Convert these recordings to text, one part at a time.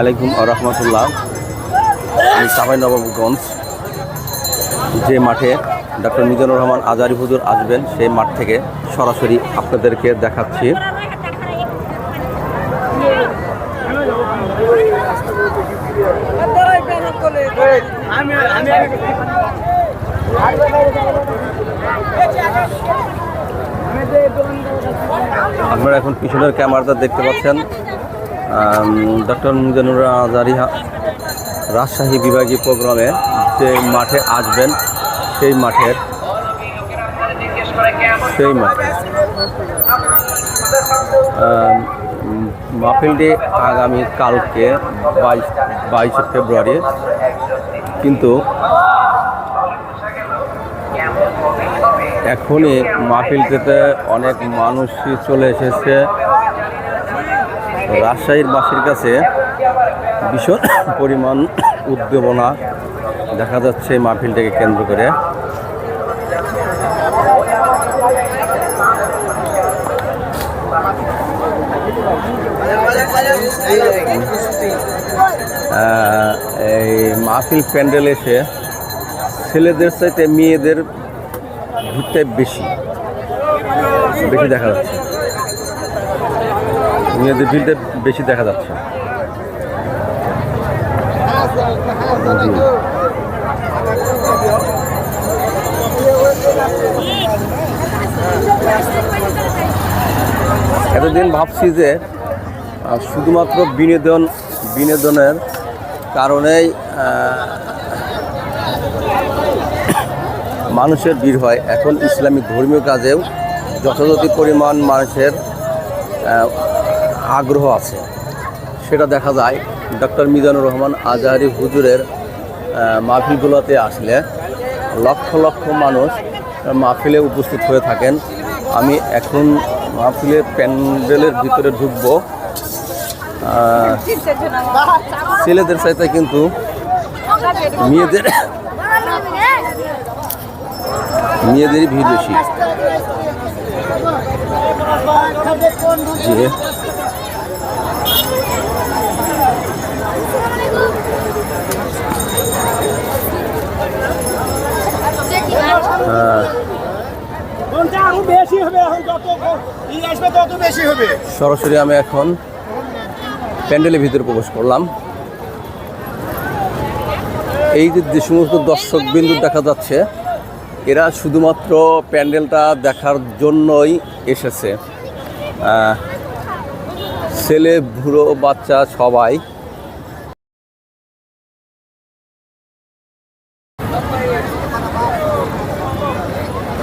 আলাইকুম রহমতুল্লাহ। আমি সাবাই নবাবগঞ্জ। যে মাঠে ডক্টর মিজানুর রহমান আজারি হুজুর আসবেন, সেই মাঠ থেকে সরাসরি আপনাদেরকে দেখাচ্ছি। আপনারা এখন পিছনের ক্যামেরাটা দেখতে পাচ্ছেন। ডক্টর মুজানুর আজারিহা রাজশাহী বিভাগীয় প্রোগ্রামে যে মাঠে আসবেন, সেই মাঠের সেই মাঠে। মাহফিলটি আগামী কালকে বাইশ, বাইশে ফেব্রুয়ারি। কিন্তু এখনই মাহফিলটিতে অনেক মানুষই চলে এসেছে। রাজশাহীর বাসীর কাছে ভীষণ পরিমাণ উদ্দীপনা দেখা যাচ্ছে এই মাহফিলটাকে কেন্দ্র করে। এই মাহফিল প্যান্ডেল এসে ছেলেদের চাইতে মেয়েদের ভিড়টাই বেশি বেশি দেখা যাচ্ছে। মেয়েদের ভিড়টা বেশি দেখা যাচ্ছে। এতদিন ভাবছি যে শুধুমাত্র বিনোদন, বিনোদনের কারণেই মানুষের ভিড় হয়। এখন ইসলামিক ধর্মীয় কাজেও যথাযথ পরিমাণ মানুষের আগ্রহ আছে। সেটা দেখা যায়। ডক্টর মিজানুর রহমান আজহারি হুজুরের মাহফিলগুলোতে আসলে লক্ষ লক্ষ মানুষ মাহফিলে উপস্থিত হয়ে থাকেন। আমি এখন মাহফিলের প্যান্ডেলের ভিতরে ঢুকবো। ছেলেদের চাইতে কিন্তু মেয়েদের মেয়েদেরই ভিড় বেশি জি আহ, কোনটা আরও বেশি হবে এখন যত ই আসবে তত বেশি হবে সরাসরি আমি এখন প্যান্ডেলের ভিতরে প্রবেশ করলাম। এই যে সমস্ত দর্শক বিন্দু দেখা যাচ্ছে, এরা শুধুমাত্র প্যান্ডেলটা দেখার জন্যই এসেছে। ছেলে, বুড়ো, বাচ্চা সবাই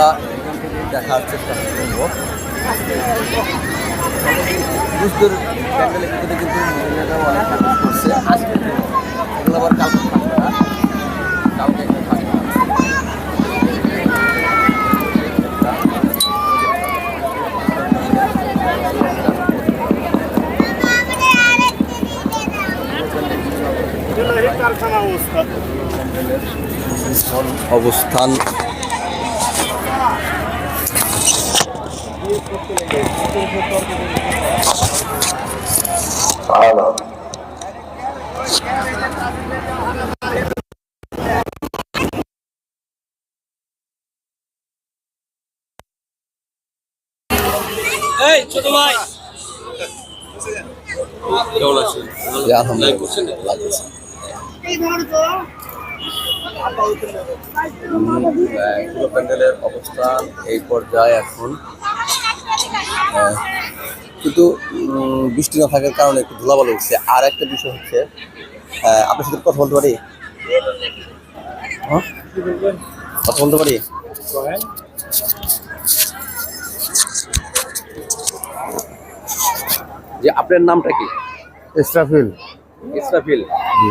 আমরা এখান থেকে দেখার চেষ্টা করব পুরুষদের প্যান্ডেলের ভিতরে কিন্তু মহিলারাও অনেক কাজ করছে আজকে এগুলো আবার কালকে থাকবে না কালকে এখানে থাকবে না। অবস্থা এই ছোট ভাই। জি, আলহামদুলিল্লাহ। লাগছে। উম, পুরো প্যান্ডেলের অবস্থান এই পর্যায়ে এখন। কিন্তু বৃষ্টি না থাকার কারণে একটু ধুলাবালো উঠছে আর একটা বিষয় হচ্ছে আপনার সাথে কথা বলতে পারি? হ্যাঁ? কথা বলতে পারি? যে আপনার নামটা কি? ইসরাফিল। ইসরাফিল। জি।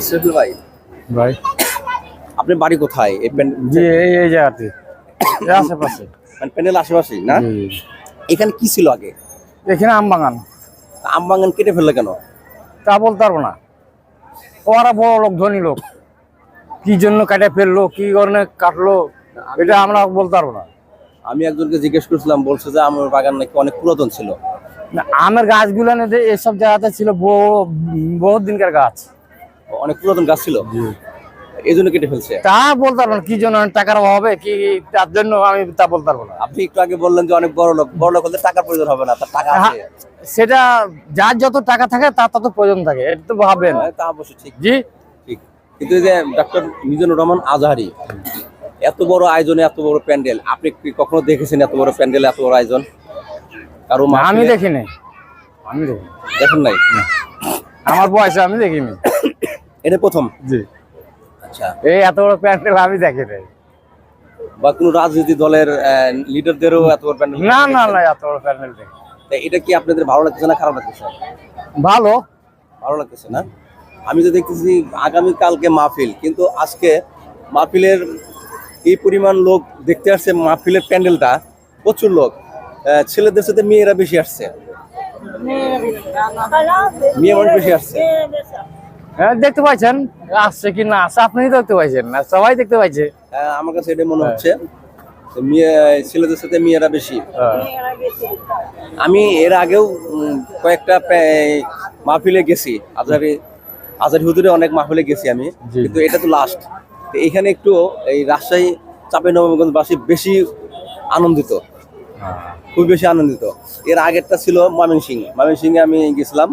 ইসরাফিল ভাই ভাই। আপনার বাড়ি কোথায়? এই জি এই এই জায়গাতে এই আশেপাশে। মানে প্যান্ডেল আশেপাশেই না। এখানে কি ছিল আগে? এখানে আম বাগান। আম বাগান কেটে ফেললে কেন? তা বলতে পারব না। ওরা বড় লোক ধনী লোক। কি জন্য কাটে ফেলল কি কারণে কাটলো এটা আমরা বলতে পারব না। আমি একজনকে জিজ্ঞেস করছিলাম বলছে যে আমার বাগান নাকি অনেক পুরাতন ছিল। না, আমের গাছগুলো না যে এসব জায়গাতে ছিল বহু বহুত দিনকার গাছ। অনেক পুরাতন গাছ ছিল? এই জন্য কেটে ফেলছে? তা বলতে পারব না কি জন্য টাকার অভাবে কি তার জন্য আমি তা বলতে পারব না। আপনি একটু আগে বললেন যে অনেক বড় লোক বড় লোক হলে টাকার প্রয়োজন হবে না তার টাকা আছে। হ্যাঁ, সেটা যার যত টাকা থাকে তার তত প্রয়োজন থাকে এটা তো ভাবেন হ্যাঁ, তা অবশ্য ঠিক। জি? কিন্তু যে ডক্টর মিজানুর রহমান আজহারি এত বড় আয়োজনে এত বড় প্যান্ডেল আপনি কি কখনো দেখেছেন এত বড় প্যান্ডেল এত বড় আয়োজন? কারও আমি দেখিনি। আমি দেখিনি। দেখেন নাই? আমার বয়সে আমি দেখিনি। এটা প্রথম? জি। আচ্ছা। এই এত বড় প্যান্ডেল আমি দেখি নাই। বা কোনো রাজনীতি দলের লিডারদেরও এত বড় প্যান্ডেল না না না এত বড় প্যান্ডেল দেখি এটা কি আপনাদের ভালো লাগতেছে না খারাপ লাগতেছে? ভালো। ভালো লাগতেছে না? আমি তো দেখতেছি আগামী কালকে মাহফিল কিন্তু আজকে মাহফিলের এই পরিমাণ লোক দেখতে আসছে মাহফিলের প্যান্ডেলটা প্রচুর লোক। ছেলেদের সাথে মেয়েরা বেশি আসছে। মেয়ে মানুষ বেশি আসছে। হ্যাঁ দেখতে পাচ্ছেন আসছে কি না আসছে? আপনি দেখতে পাচ্ছেন না সবাই দেখতে পাচ্ছে আমার কাছে এটা মনে হচ্ছে মেয়ে ছেলেদের সাথে মেয়েরা বেশি। হ্যাঁ। আমি এর আগেও কয়েকটা মাহফিলে গেছি আজারি আজারি হুজুরে অনেক মাহফিলে গেছি আমি কিন্তু এটা তো লাস্ট এখানে একটু এই রাজশাহী চাপে নবগঞ্জবাসী বেশি আনন্দিত। হ্যাঁ। খুব বেশি আনন্দিত। এর আগেরটা ছিল ময়মনসিং ময়মনসিংহে আমি গেছিলাম।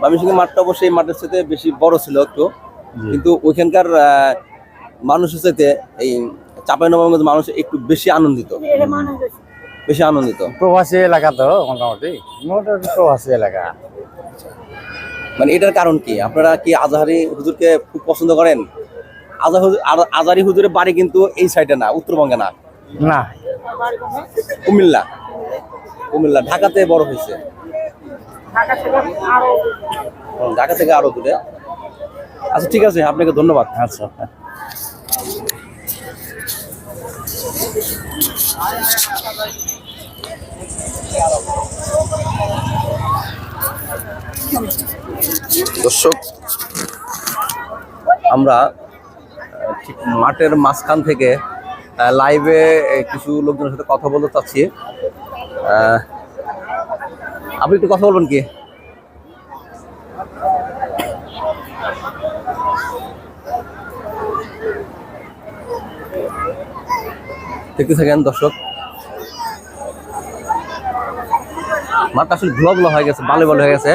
ময়মনসিংহের মাঠটা অবশ্যই এই মাঠের সাথে বেশি বড় ছিল একটু। কিন্তু ওইখানকার মানুষের সাথে এই চাপাই নবগঞ্জ মানুষ একটু বেশি আনন্দিত। বেশি আনন্দিত। প্রবাসী এলাকা তো মোটামুটি। মোটামুটি প্রবাসী এলাকা। মানে এটার কারণ কি? আপনারা কি আজাহারি হুজুরকে খুব পছন্দ করেন? আজা হুজুর আর- হুজুরের বাড়ি কিন্তু এই সাইডে না উত্তরবঙ্গে না? না। কুমিল্লা কুমিল্লা ঢাকাতে বড় হয়েছে। ঢাকা থেকে আরও দূরে। আচ্ছা ঠিক আছে আপনাকে ধন্যবাদ। আচ্ছা। দর্শক, আমরা ঠিক মাঠের মাঝখান থেকে লাইভে কিছু লোকজনের সাথে কথা বলতে চাচ্ছি। আপনি একটু কথা বলবেন কি? দেখতে থাকেন দর্শক। মাঠটা আসলে ঘোলা হয়ে গেছে বালে বালে হয়ে গেছে।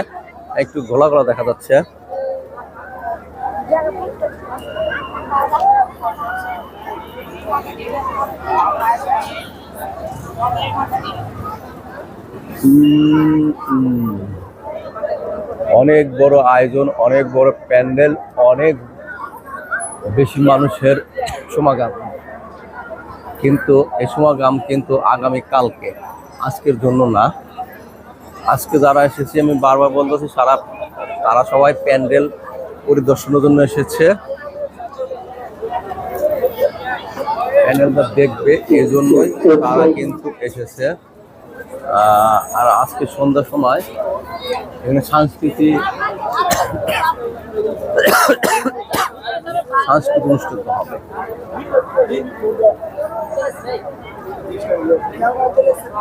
একটু ঘোলা ঘোলা দেখা যাচ্ছে। অনেক বড় আয়োজন, অনেক বড় প্যান্ডেল, অনেক বেশি মানুষের সমাগম। কিন্তু এই সমাগম কিন্তু আগামী কালকে আজকের জন্য না। আজকে যারা এসেছে, আমি বারবার বলতেছি, সারা তারা সবাই প্যান্ডেল পরিদর্শনের জন্য এসেছে। প্যান্ডেলটা দেখবে, এই জন্যই তারা কিন্তু এসেছে। আর আজকে সন্ধ্যার সময় এখানে সংস্কৃতি সাংস্কৃতিক অনুষ্ঠিত হবে।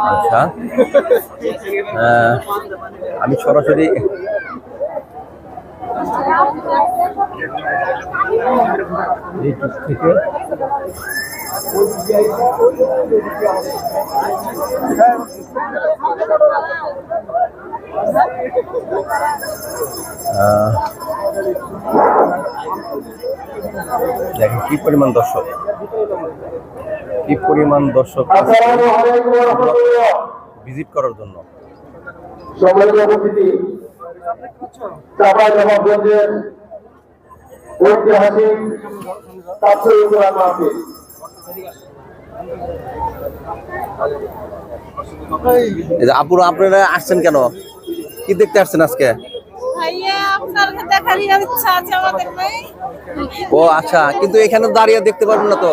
আচ্ছা। আমি সরাসরি দেখেন কি পরিমাণ দর্শক। কি পরিমাণ দর্শক ভিজিট করার জন্য। ঐতিহাসিক আপুরা আপনারা আসছেন কেন? কি দেখতে আসছেন আজকে? ভাইয়া আপনার দেখার ইচ্ছা আছে আমাদের নাই ও আচ্ছা কিন্তু এখানে দাঁড়িয়ে দেখতে পারবেন না তো।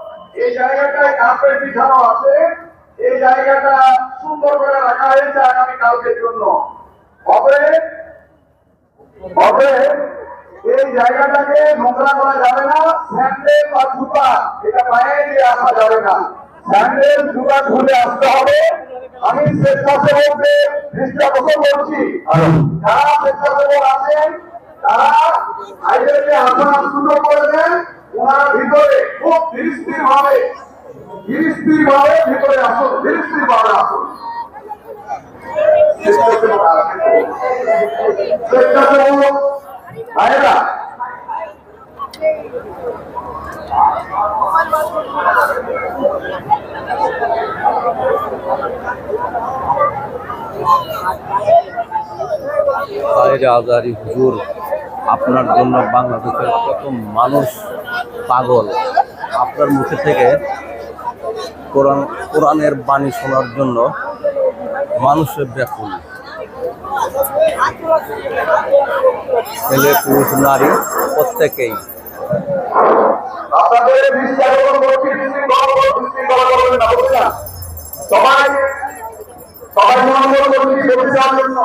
এই জায়গাটায় কার্পেট বিছানো আছে। এই জায়গাটা সুন্দর করে রাখা হয়েছে আগামী কালকের জন্য। হবে? হবে। এই জায়গাটাকে নোংরা করা যাবে না। স্যান্ডেল বা জুতা, এটা পায়ে দিয়ে আসা যাবে না। স্যান্ডেল, জুতা খুলে আসতে হবে। আমি স্বেচ্ছাসেবকদের দৃষ্টি আকর্ষণ করছি যারা স্বেচ্ছাসেবক আছেন, তারা আইডেন্টি আসার সুযোগ করে ওনার ভিতরে খুব ধীরস্থির ভাবে ধীরস্থির ভাবে ভিতরে আসুন ধীরস্থির ভাবে আসুন আজারি হুজুর। আপনার জন্য বাংলাদেশের কত মানুষ পাগল। আপনার মুখে থেকে কোরআন, কোরআনের বাণী শোনার জন্য মানুষের ব্যাকুল। ছেলে, পুরুষ, নারী, প্রত্যেকেই? সবাই সবাই জন্য।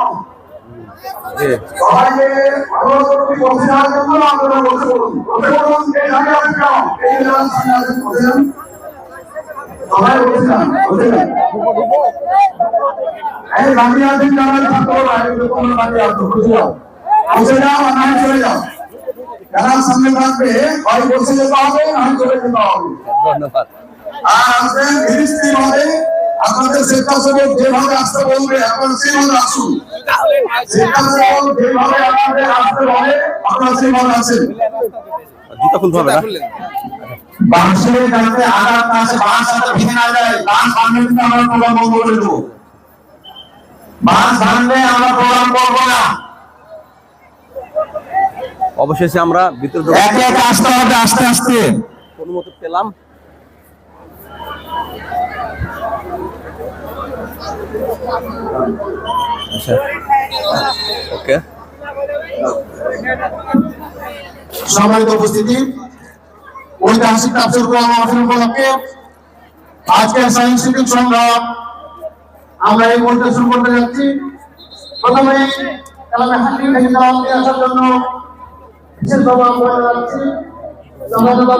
চলে যাও যারা সামনে থাকবে হয় বসে যেতে হবে না চলে যেতে হবে আর আসবেন আপনাদের স্বেচ্ছাসেবক যেভাবে আসতে বলবে আপনারা সেভাবে আসুন। স্বেচ্ছাসেবক যেভাবে আপনাদের আসতে বলে আপনারা সেভাবে আসেন। জুতা খুলতে হবে না? বাঁশের যাতে আঘাত না আসে বাঁশ যাতে ভেঙে না যায় বাঁশ ভাঙলে কিন্তু আমরা প্রোগ্রাম বন্ধ করে দেবো। বাঁশ ভাঙলে আমরা প্রোগ্রাম করব না। অবশেষে আমরা ভিতরে ঢোকার একে একে আসতে আস্তে আস্তে। অনুমতি পেলাম। আচ্ছা সম্মানিত উপস্থিতি ঐতিহাসিক তাফসির কোরআন মাহফিল উপলক্ষে আজকের সায়েন্সিফিক সংগ্রাম আমরা এই মুহূর্তে শুরু করতে যাচ্ছি। প্রথমে কালামে হাকিম থেকে দিয়ে আসার জন্য বিশেষভাবে আমরা যাচ্ছি সমাজবাদ